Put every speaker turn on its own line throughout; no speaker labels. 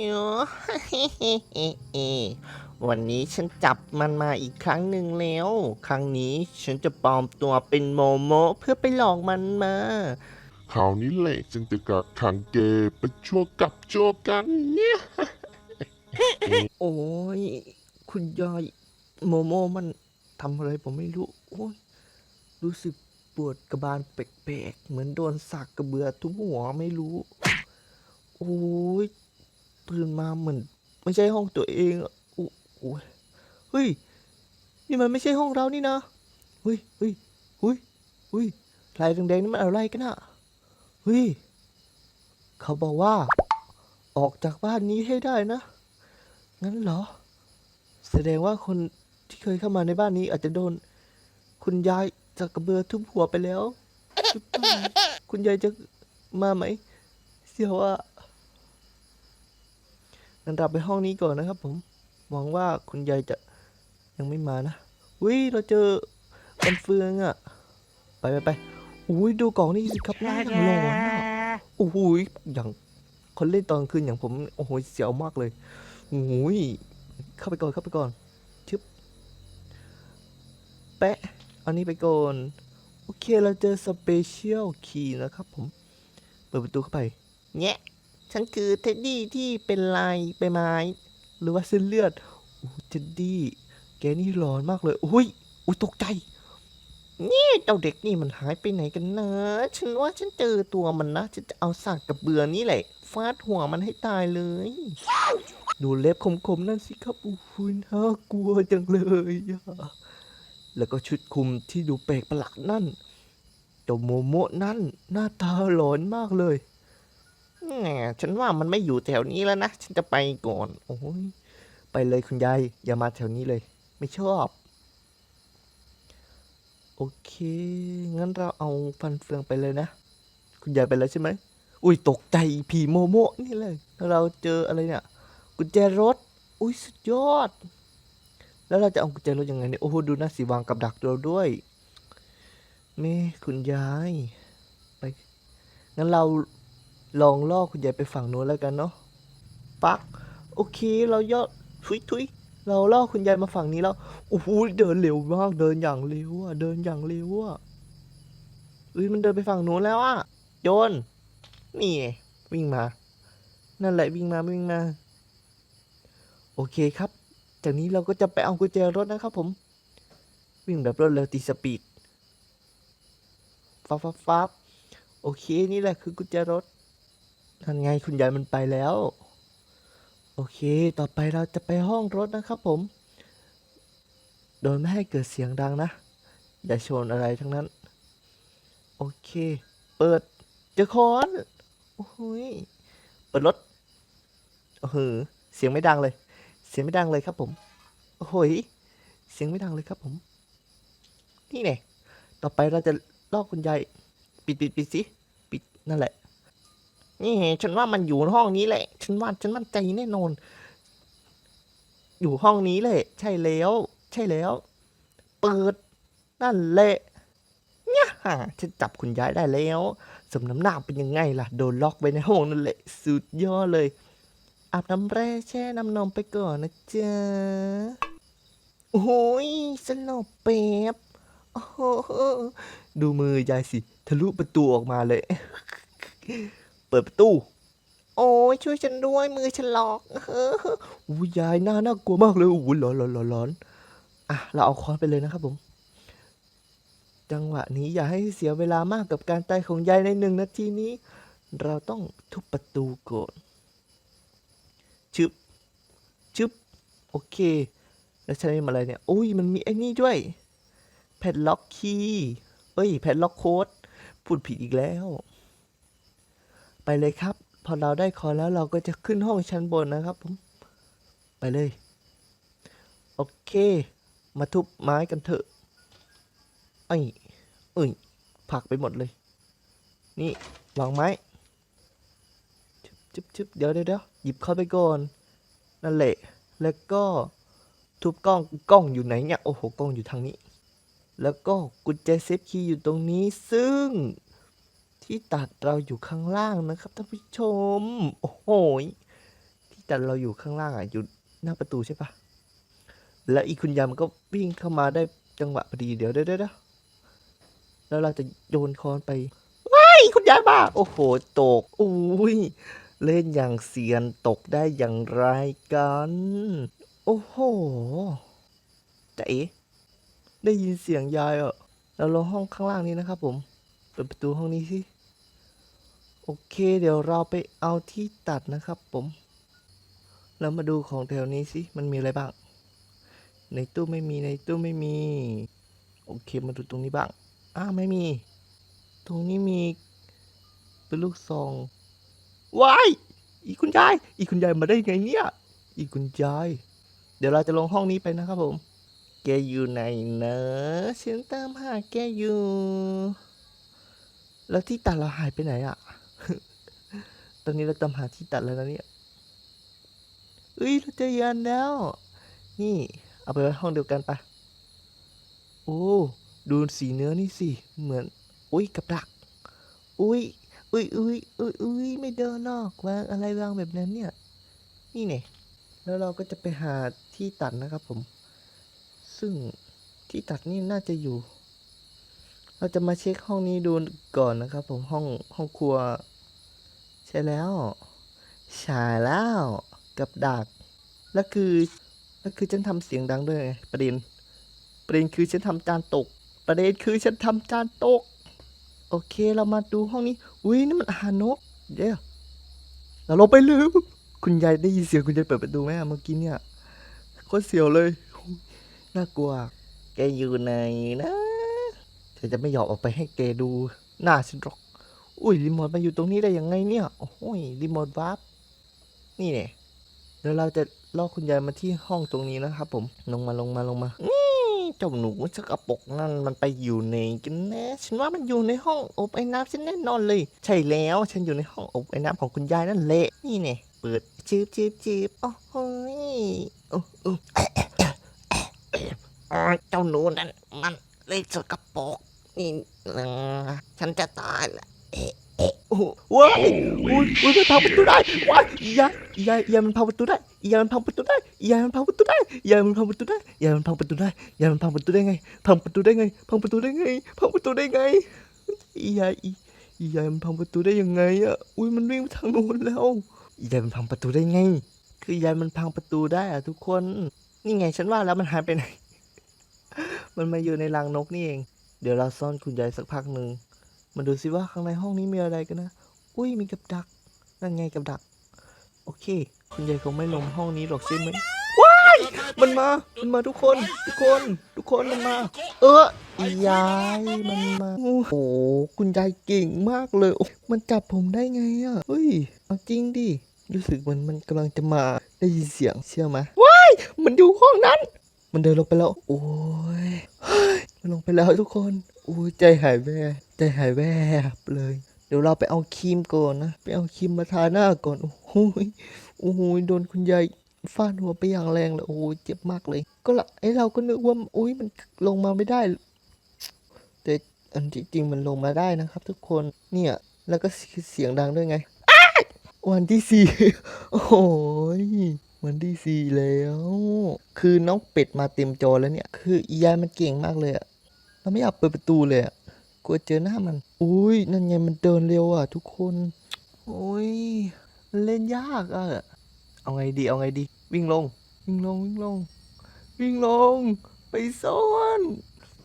โยวันนี้ฉันจับมันมาอีกครั้งหนึ่งแล้ว ครั้งนี้ฉันจะปลอมตัวเป็นโมโมเพื่อไปหลอกมันมา
คราวนี้แหละจึงจะกักขังเกไปชั่วกับชั่วกันเนี่ย
โอ้ย คุณยายโมโมมันทำอะไรผมไม่รู้โอ้ยรู้สึกปวดกระบาลแปลกๆ เหมือนโดนสักกระเบือทุบหัวไม่รู้ โอ้ย ตื่นมาเหมือนไม่ใช่ห้องตัวเองอะโอ้โอ้ยเฮ้ย นี่มันไม่ใช่ห้องเรานี่นะเฮ้ยเฮ้ยเฮ้ยเฮ้ยลายแดงๆนี่มันอะไรกันอะเฮ้ย เขาบอกว่า ออกจากบ้านนี้ให้ได้นะ งั้นเหรอ แสดงว่าคนที่เคยเข้ามาในบ้านนี้อาจจะโดน คุณยายจากกระเบือทุบหัวไปแล้ว คุณยายจะมาไหม เสียวอะ งั้นเราไปห้องนี้ก่อนนะครับ ผมหวังว่าคุณยายจะยังไม่มานะอุ้ยเราเจอเป็นเฟืองอะไปไปไปอุ้ยดูกล่องนี่สิครับหน้าอย่างหลอนอะโอ้โหอย่างคนเล่นตอนกลางคืนอย่างผมโอ้โหเสียวมากเลยโอ้ยเข้าไปก่อนเข้าไปก่อนชึบแปะอันนี้ไปก่อนโอเคเราเจอสเปเชียลคีย์นะครับผม เปิดประตูเข้าไปแงะ ฉันคือเท็ดดี้ที่เป็นลายใบไม้ หรือว่าเส้นเลือดอ้เท็ดดี้ แกนี่ร้อนมากเลย อุ้ย อุ้ยตกใจ นี่เจ้าเด็กนี่มันหายไปไหนกันนะ ฉันว่าฉันเจอตัวมันนะ ฉันจะเอาสากกับเบือนี่แหละ ฟาดหัวมันให้ตายเลย ดูเล็บคมๆนั่นสิครับอู้หูน่ากลัวจังเลยอะแล้วก็ชุดคลุมที่ดูแปลกประหลาดนั่นเจ้าโมโมะนั่นหน้าตาหลอนมากเลย แหมฉันว่ามันไม่อยู่แถวนี้แล้วนะ ฉันจะไปก่อน โอ้ยไปเลยคุณยาย อย่ามาแถวนี้เลย ไม่ชอบ โอเค งั้นเราเอาฟันเฟืองไปเลยนะ คุณยายไปแล้วใช่ไหม อุ้ยตกใจผีโมโมนี่เลย แล้วเราเจออะไรเนี่ย กุญแจรถ อุ้ยสุดยอด แล้วเราจะเอากุญแจรถยังไงเนี่ย โอ้โห ดูนะสีวางกับดักเราด้วยแม่คุณยาย ไป งั้นเรา ลองล่อคุณยายไปฝั่งโน้นแล้วกันเนาะปักโอเคเราย่อทุยทุยเราล่อคุณยายมาฝั่งนี้แล้วโอ้โหเดินเร็วมากเดินอย่างเร็วอะเดินอย่างเร็วอะเอ้ยมันเดินไปฝั่งโน้นแล้วอะโยนนี่ วิ่งมา นั่นแหละวิ่งมาวิ่งมา โอเคครับ จากนี้เราก็จะไปเอากุญแจรถนะครับผม วิ่งแบบรวดเร็วตีสปีดฟ้าฟ้าฟ้าโอเคนี่แหละคือกุญแจรถ นั่นไงคุณยายมันไปแล้ว โอเค ต่อไปเราจะไปห้องรถนะครับผม โดยไม่ให้เกิดเสียงดังนะ อย่าชนอะไรทั้งนั้น โอเค เปิดเจอคอนโอ้หยเปิดรถโอ้โหเสียงไม่ดังเลย เสียงไม่ดังเลยครับผม โอ้โหยเสียงไม่ดังเลยครับผม นี่ไงต่อไปเราจะลอกคุณยาย ปิดปิดปิดสิ ปิดนั่นแหละ นี่ฉันว่ามันอยู่ห้องนี้แหละ ฉันว่าฉันมั่นใจแน่นอน อยู่ห้องนี้แหละ ใช่แล้ว ใช่แล้ว เปิด นั่นแหละเนี่ยฉันจับคุณยายได้แล้วสมน้ำหน้าเป็นยังไงล่ะ โดนล็อกไว้ในห้องนั่นแหละ สุดยอดเลย อาบน้ำแร่แช่น้ำนมไปก่อนนะจ๊ะโอ้ยสลบเป๊บโอ้โหดูมือยายสิ ทะลุประตูออกมาเลย ปิดประตู โอ้ยช่วยฉันด้วยมือฉันล็อกอู้ยายหน้าน่ากลัวมากเลยอู้ร้อนร้อนร้อนร้อนอะเราเอาค้อนไปเลยนะครับผม จังหวะนี้อย่าให้เสียเวลามากกับการตายของยายในหนึ่งนาทีนี้ เราต้องทุบประตูก่อนชึบชึบโอเค แล้วใช้อะไรเนี่ยอุ้ยมันมีไอ้นี่ด้วยแพดล็อกคีย์เอ้ยแพดล็อกโค้ดพูดผิดอีกแล้ว ไปเลยครับ พอเราได้คอแล้วเราก็จะขึ้นห้องชั้นบนนะครับผม ไปเลย โอเค มาทุบไม้กันเถอะไอ้เอ้ยผักไปหมดเลย นี่วางไม้ชึบชึบชึบเดี๋ยวเดี๋ยวหยิบเข้าไปก่อน นั่นแหละ แล้วก็ทุบกล้องกล้องอยู่ไหนเนี่ย โอ้โห กล้องอยู่ทางนี้ แล้วก็กุญแจเซฟคีย์อยู่ตรงนี้ ซึ่ง ที่ตัดเราอยู่ข้างล่างนะครับท่านผู้ชม โอ้โหที่จัดเราอยู่ข้างล่างอะอยู่หน้าประตูใช่ปะแล้วอีกคุณยายมันก็วิ่งเข้ามาได้จังหวะพอดีเดี๋ยวเดี๋ยวเดี๋ยวเดี๋ยวแล้วเราจะโยนค้อนไปว้ายคุณยายบ้าโอ้โหตกอุ้ยเล่นอย่างเซียนตกได้อย่างไรกัน โอ้โหจะเอ๋ได้ยินเสียงยายอะเราลงห้องข้างล่างนี้นะครับผมเปิดประตูห้องนี้สิ โอเคเดี๋ยวเราไปเอาที่ตัดนะครับผม แล้วมาดูของแถวนี้สิ มันมีอะไรบ้าง ในตู้ไม่มีในตู้ไม่มี โอเคมาดูตรงนี้บ้าง อ้าไม่มี ตรงนี้มีเป็นลูกซองว้ายอีคุณยาย อีคุณยายมาได้ไงเนี่ย อีคุณยาย เดี๋ยวเราจะลงห้องนี้ไปนะครับผม แกอยู่ไหนนะฉันตามหาแกอยู่ แล้วที่ตัดเราหายไปไหนอะ ตอนนี้เราตามหาที่ตัดแล้วนะเนี่ยเอ้ยเราเจอยันแล้ว นี่เอาไปไว้ห้องเดียวกันปะโอ้ดูสีเนื้อนี่สิ เหมือน อุ้ยกับดัก อุ้ยอุ้ยอุ้ยอุ้ยอุ้ยไม่เดินหรอกวางอะไรวางแบบนั้นเนี่ย นี่เนี่ยแล้วเราก็จะไปหาที่ตัดนะครับผม ซึ่งที่ตัดนี่น่าจะอยู่ เราจะมาเช็คห้องนี้ดูก่อนนะครับผมห้องห้องครัว ช่แล้วใช่แล้วกับดักแล้วคือแล้วคือฉันทำเสียงดังด้วยไงประเด็นประเด็นคือฉันทำจานตก ประเด็นคือฉันทำจานตก โอเคเรามาดูห้องนี้อุ้ยนี่มันอาหารนกเดี๋ยวเราลงไปเลยคุณยายได้ยินเสียงคุณยายเปิดประตูไหมเมื่อกี้เนี่ยโคตรเสียวเลยน่ากลัว แกอยู่ไหนนะฉันจะไม่ยอมออกไปให้แกดูหน้าฉันหรอก อุ้ยรีโมทมาอยู่ตรงนี้ได้ยังไงเนี่ย โอ้ยรีโมทวาร์ปนี่เนี่ยเดี๋ยวเราจะล่อคุณยายมาที่ห้องตรงนี้นะครับผมลงมาลงมาลงมานี่เจ้าหนูสกปรกนั่นมันไปอยู่ในกันแน่ฉันว่ามันอยู่ในห้องอบไอ้น้ำฉันแน่นอนเลย ใช่แล้วฉันอยู่ในห้องอบไอ้น้ำของคุณยายนั่นแหละนี่เนี่ยเปิดจีบจีบจีบโอ้โหยโอ้โอ้
อ๋อเจ้าหนูนั่นมันเล่นสกปรกนี่ฉันจะตายละ
โอ้โห ว้ายอุ้ยอุ้ยมันพังประตูได้ว้ายยายยายยายมันพังประตูได้ยายมันพังประตูได้ยายมันพังประตูได้ยายมันพังประตูได้ยายมันพังประตูได้ยายมันพังประตูได้ไงพังประตูได้ไงพังประตูได้ไงพังประตูได้ไงยายยายมันพังประตูได้ยังไงอะอุ้ยมันวิ่งไปทางโน้นแล้วยายมันพังประตูได้ไง คือยายมันพังประตูได้อะทุกคน นี่ไงฉันว่าแล้วมันหายไปไหน มันมาอยู่ในรังนกนี่เอง เดี๋ยวเราซ่อนคุณยายสักพักหนึ่ง มาดูสิว่าข้างในห้องนี้มีอะไรกันนะ อุ้ยมีกับดัก นั่นไงกับดัก โอเค คุณยายคงไม่ลงห้องนี้หรอกใช่ไหมว้าย มันมา มันมาทุกคน ทุกคน ทุกคนมันมา เออยายมันมา โอ้โห คุณยายเก่งมากเลย มันจับผมได้ไงอะเฮ้ย เอาจริงดิ รู้สึกมันมันกำลังจะมา ได้ยินเสียงเชื่อไหมว้าย มันอยู่ห้องนั้น มันเดินลงไปแล้ว โอ้ยมันลงไปแล้วทุกคน อ้ยใจหายแวบใจหายแวบเลย เดี๋ยวเราไปเอาครีมก่อนนะ ไปเอาครีมมาทาหน้าก่อน โอ้โหยโอ้โหยโดนคุณยายฟาดหัวไปอย่างแรงเลย โอ้ยเจ็บมากเลย ก็ละไอเราก็นึกว่าอุ้ยมันลงมาไม่ได้ แต่อันที่จริงมันลงมาได้นะครับ ทุกคน เนี่ย แล้วก็เสียงดังด้วยไง วันที่สี่โอ้โหยวันที่สี่แล้ว คือน้องเป็ดมาเต็มจอแล้วเนี่ย คืออียายมันเก่งมากเลยอะ เราไม่อยากเปิดประตูเลยอะกลัวเจอหน้ามันอุ้ยนั่นไงมันเดินเร็วอะ ทุกคนโอ้ยเล่นยากอะเอาไงดีเอาไงดี วิ่งลง วิ่งลงวิ่งลง วิ่งลง ไปซ่อน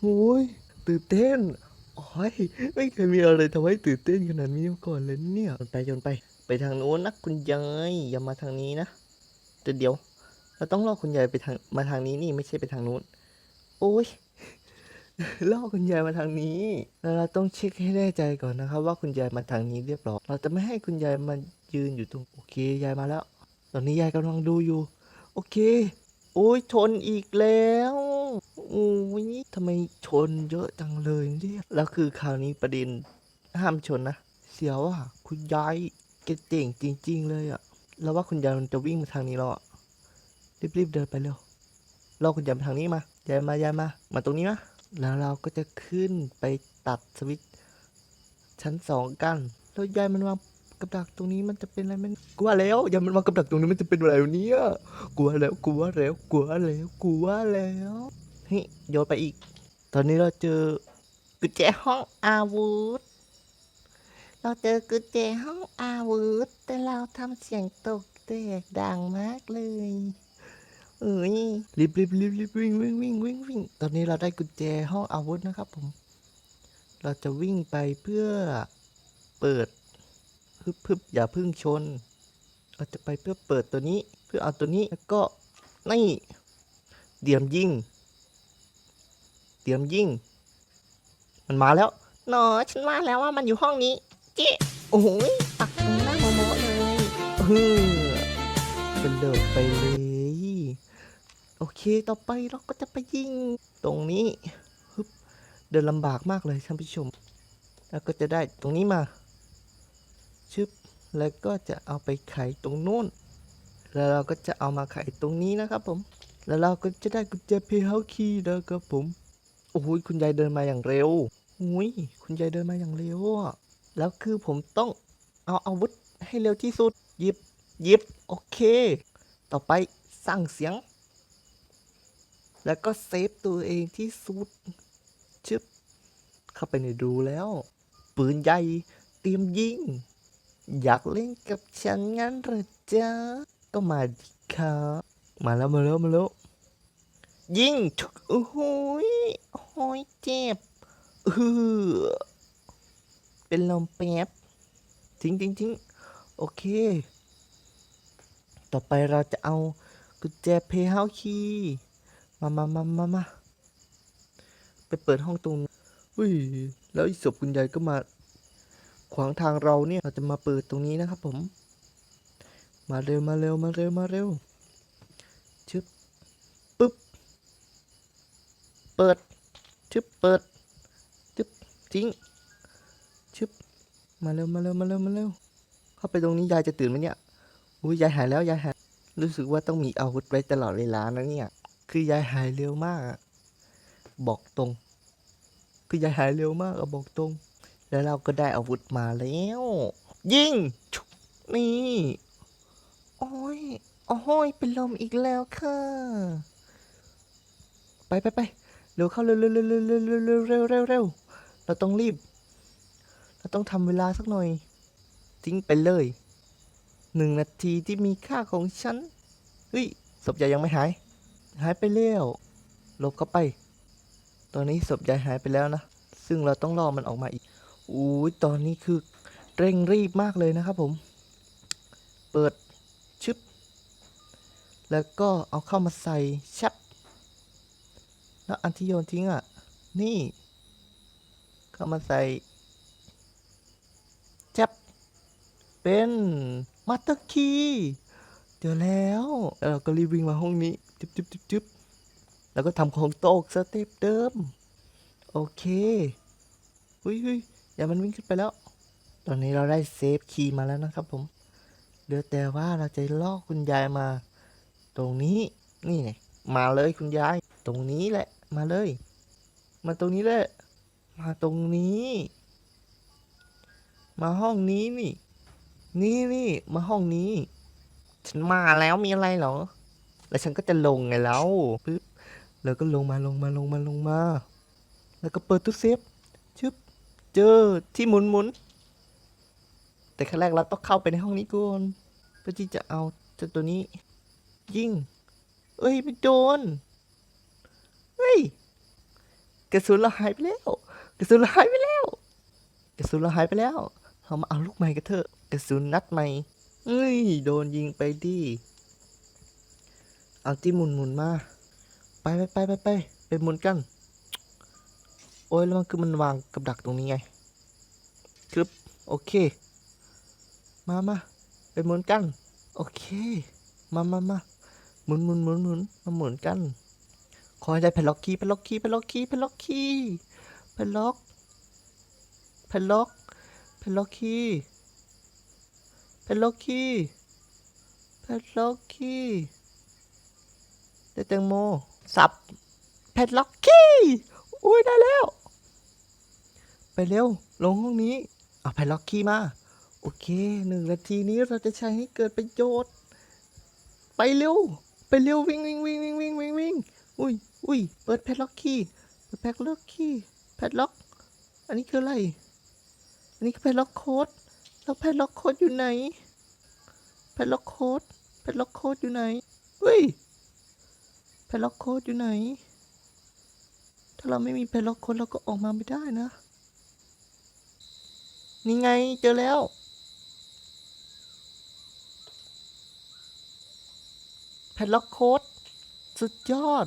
โอ้ยตื่นเต้นโอ้ยไม่เคยมีอะไรทำให้ตื่นเต้นขนาดนี้มาก่อนเลยเนี่ยไปโยนไป ไปทางโน้นนะคุณยายอย่ามาทางนี้นะแต่เดี๋ยว เราต้องล่อคุณยายไปทางมาทางนี้นี่ไม่ใช่ไปทางนู้นโอ้ย ล่อคุณยายมาทางนี้ แล้วเราต้องเช็คให้แน่ใจก่อนนะครับ ว่าคุณยายมาทางนี้เรียบร้อย เราจะไม่ให้คุณยายมายืนอยู่ตรงโอเคยายมาแล้ว ตอนนี้ยายกำลังดูอยู่ โอเค โอ้ยชนอีกแล้วโอ้ยทำไมชนเยอะจังเลยเนี่ยแล้วคือคราวนี้ประเด็นห้ามชนนะเสียวอะคุณยายแกเก่งจริง ๆ เลยอะแล้วว่าคุณยายมันจะวิ่งมาทางนี้แล้วอะรีบๆเดินไปเร็วรอคุณยายมาทางนี้มายายมายายมามาตรงนี้นะ แล้วเราก็จะขึ้นไปตัดสวิตช์ชั้นสองกัน แล้วยายมันวางกับดักตรงนี้มันจะเป็นอะไรมันกลัวแล้วย่ามันมางกับดักตรงนี้มันจะเป็นอะไรวะเนี่ยกลัวแล้วกลัวแล้วกลัวแล้วกลัวแล้วเฮ้ยโยนไปอีก ตอนนี้เราเจอกุญแจห้องอาวุธ
เราเจอกุญแจห้องอาวุธ แต่เราทำเสียงตกแตกดังมากเลย เอ้ย
รีบรีบรีบรีบวิ่งวิ่งวิ่งวิ่งวิ่งตอนนี้เราได้กุญแจห้องอาวุธนะครับผม เราจะวิ่งไปเพื่อเปิดพึบพึบอย่าพึ่งชน เราจะไปเพื่อเปิดตัวนี้ เพื่อเอาตัวนี้แล้วก็นี่เตรียมยิงเตรียมยิงมันมาแล้ว
หนอฉันว่าแล้วว่ามันอยู่ห้องนี้เจ๊โอ้โหยปักตรงหน้าโมโมเลย
เออเป็นเดินไปเลย โอเค ต่อไปเราก็จะไปยิง ตรงนี้ฮึบเดินลำบากมากเลยท่านผู้ชม แล้วก็จะได้ตรงนี้มา ชึบ แล้วก็จะเอาไปไขตรงโน้น แล้วเราก็จะเอามาไขตรงนี้นะครับผม แล้วเราก็จะได้กุญแจเพย์เฮาคีนะครับผม โอ้โหคุณยายเดินมาอย่างเร็วอุ้ยคุณยายเดินมาอย่างเร็วอะแล้วคือผมต้องเอาอาวุธให้เร็วที่สุด หยิบ หยิบ โอเค ต่อไปสั่งเสียง แล้วก็เซฟตัวเองที่สุดชึบเข้าไปในรูแล้ว ปืนใหญ่เตรียมยิง อยากเล่นกับฉันงั้นหรือจ๊ะ ก็มาดิครับมาแล้วมาแล้วมาแล้วยิงชกโอ้โหโอ้โหยเจ็บเออเป็นลมแป๊บทิ้งทิ้งทิ้งโอเค ต่อไปเราจะเอากุญแจเพย์เฮาคีย์ มามามามามาไปเปิดห้องตรงอุ้ย แล้วอีศพคุณยายก็มา ขวางทางเราเนี่ย เราจะมาเปิดตรงนี้นะครับผม มาเร็ว มาเร็ว มาเร็ว มาเร็ว ชึบ ปึ๊บ เปิด ชึบ เปิด ชึบ ทิ้ง ชึบ มาเร็ว มาเร็ว มาเร็ว มาเร็ว เข้าไปตรงนี้ยายจะตื่นไหมเนี่ย อุ้ยยายหายแล้ว ยายหาย รู้สึกว่าต้องมีอาวุธไว้ตลอดเวลานะเนี่ย คือยายหายเร็วมากอะบอกตรง คือยายหายเร็วมากอะบอกตรง แล้วเราก็ได้อาวุธมาแล้ว ยิงนี่
โอ้ยโอ้ยเป็นลมอีกแล้วค่ะ
ไปไปไปเร็วเข้าเร็วเร็วเร็วเร็วเร็วเร็วเร็วเร็วเร็วเร็วเราต้องรีบ เราต้องทำเวลาสักหน่อย ทิ้งไปเลยหนึ่งนาทีที่มีค่าของฉัน เฮ้ยศพยายยังไม่หาย หายไปแล้วลบเข้าไป ตอนนี้ศพยายหายไปแล้วนะ ซึ่งเราต้องรอมันออกมาอีกอู้ยตอนนี้คือเร่งรีบมากเลยนะครับผม เปิดชึบ แล้วก็เอาเข้ามาใส่ชับ แล้วอันที่โยนทิ้งอะ นี่ เข้ามาใส่จับ เป็นมาสเตอร์คีเจอแล้วแล้ว เราก็รีบวิ่งมาห้องนี้ จึ๊บจึ๊บจึ๊บจึ๊บแล้วก็ทำของโตกสเต็ปเดิม โอเคหุยหุยอย่ามันวิ่งขึ้นไปแล้ว ตอนนี้เราได้เซฟคีย์มาแล้วนะครับผมเหลือแต่ว่าเราจะล่อคุณยายมา ตรงนี้นี่ไงมาเลยคุณยาย ตรงนี้แหละ มาเลย มาตรงนี้แหละ มาตรงนี้ มาห้องนี้นี่ นี่นี่มาห้องนี้ ฉันมาแล้วมีอะไรเหรอ แล้วฉันก็จะลงไงแล้วปึ๊บแล้วก็ลงมาลงมาลงมาลงมา แล้วก็เปิดตู้เซฟชึบเจอที่หมุนหมุนแต่ขั้นแรกเราต้องเข้าไปในห้องนี้ก่อนเพื่อที่จะเอาเจ้าตัวนี้ยิงเอ้ยไม่โดนเฮ้ยกระสุนเราหายไปแล้วกระสุนเราหายไปแล้วกระสุนเราหายไปแล้วเรามาเอาลูกใหม่กันเถอะกระสุนนัดใหม่เฮ้ยโดนยิงไปดิ เอาที่หมุนหมุนมา ไปไปไปไปไปไปหมุนกัน โอ้ยแล้วมันคือมันวางกับดักตรงนี้ไงครับโอเค มามาไปหมุนกัน โอเค มามามาหมุนหมุนหมุนหมุนมาหมุนกัน ขอให้ได้แพล็อกคีย์แพล็อกคีย์แพล็อกคีย์แพล็อกคีย์แพล็อกแพล็อกแพล็อกคีแพล็อกคีย์แพล็อกคีย์ ได้แตงโม สับแพนล็อกคีย์อุ้ยได้แล้ว ไปเร็ว ลงห้องนี้ เอาแพนล็อกคีย์มา โอเคหนึ่งนาทีนี้เราจะใช้ให้เกิดประโยชน์ ไปเร็ว ไปเร็ววิ่งวิ่งวิ่งวิ่งวิ่งวิ่งวิ่งอุ้ยอุ้ยเปิดแพดล็อกคีย์เปิดแพดล็อกคีย์แพดล็อก อันนี้คืออะไร อันนี้คือแพดล็อกโค้ดแล้วแพดล็อกโค้ดอยู่ไหนแพดล็อกโค้ดแพดล็อกโค้ดอยู่ไหนเฮ้ย แพล็อกโค้ดอยู่ไหน ถ้าเราไม่มีแพล็อกโค้ดเราก็ออกมาไม่ได้นะ นี่ไงเจอแล้ว แพล็อกโค้ดสุดยอด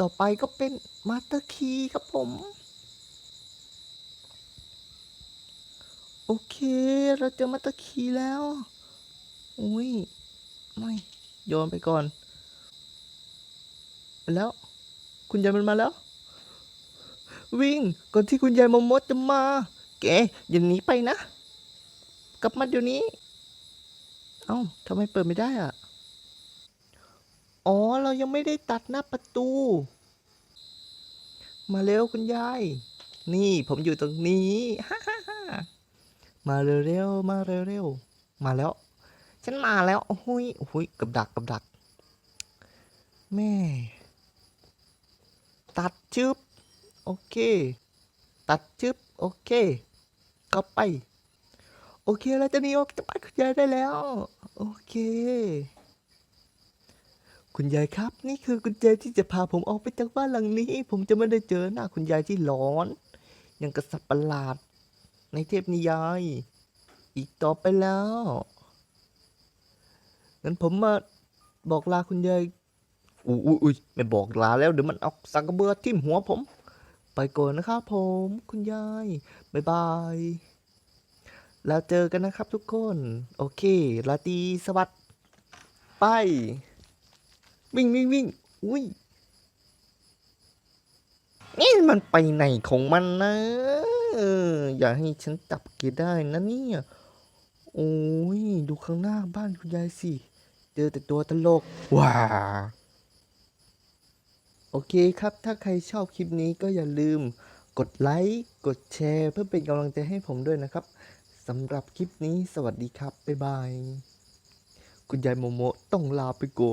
ต่อไปก็เป็นมาสเตอร์คีย์ครับผม โอเค เราเจอมาสเตอร์คีย์แล้ว อุ้ย ไม่ โยนไปก่อน แล้ว คุณยายมันมาแล้ว วิ่งก่อนที่คุณยายมมดจะมา แกอย่าหนีไปนะ กลับมาเดี๋ยวนี้ เอ้าทำไมเปิดไม่ได้อะ อ๋อเรายังไม่ได้ตัดหน้าประตู มาเร็วคุณยาย นี่ผมอยู่ตรงนี้ฮ่าฮ่าฮ่ามาเร็วๆมาเร็วๆมาแล้ว ฉันมาแล้วโอ้ยโอ้ยกับดักกับดักแม่ ตัดชึบโอเค ตัดชึบโอเค ก็ไป โอเคเราจะหนีออกจากบ้านคุณยายได้แล้ว โอเค คุณยายครับ นี่คือกุญแจที่จะพาผมออกไปจากบ้านหลังนี้ ผมจะไม่ได้เจอหน้าคุณยายที่ร้อน ยังกระสับประหลาด ในเทพนิยาย อีกต่อไปแล้วงั้นผมมาบอกลาคุณยาย อุ้ยอุ้ยไม่บอกลาแล้วเดี๋ยวมันเอาสักกระเบือทิ่มหัวผม ไปก่อนนะครับผมคุณยาย บ๊ายบาย แล้วเจอกันนะครับทุกคน โอเคลาตรีสวัสดิ์ไป วิ่งวิ่งวิ่งอุ้ยนี่มันไปไหนของมันนะอย่าให้ฉันจับแกได้นะเนี่ยโอ้ย ดูข้างหน้าบ้านคุณยายสิ เจอแต่ตัวตลก ว้า โอเคครับ ถ้าใครชอบคลิปนี้ก็อย่าลืมกดไลค์ กดแชร์ เพื่อเป็นกำลังใจให้ผมด้วยนะครับสำหรับคลิปนี้สวัสดีครับ บ๊ายบาย คุณยายโมโมต้องลาไปก่อน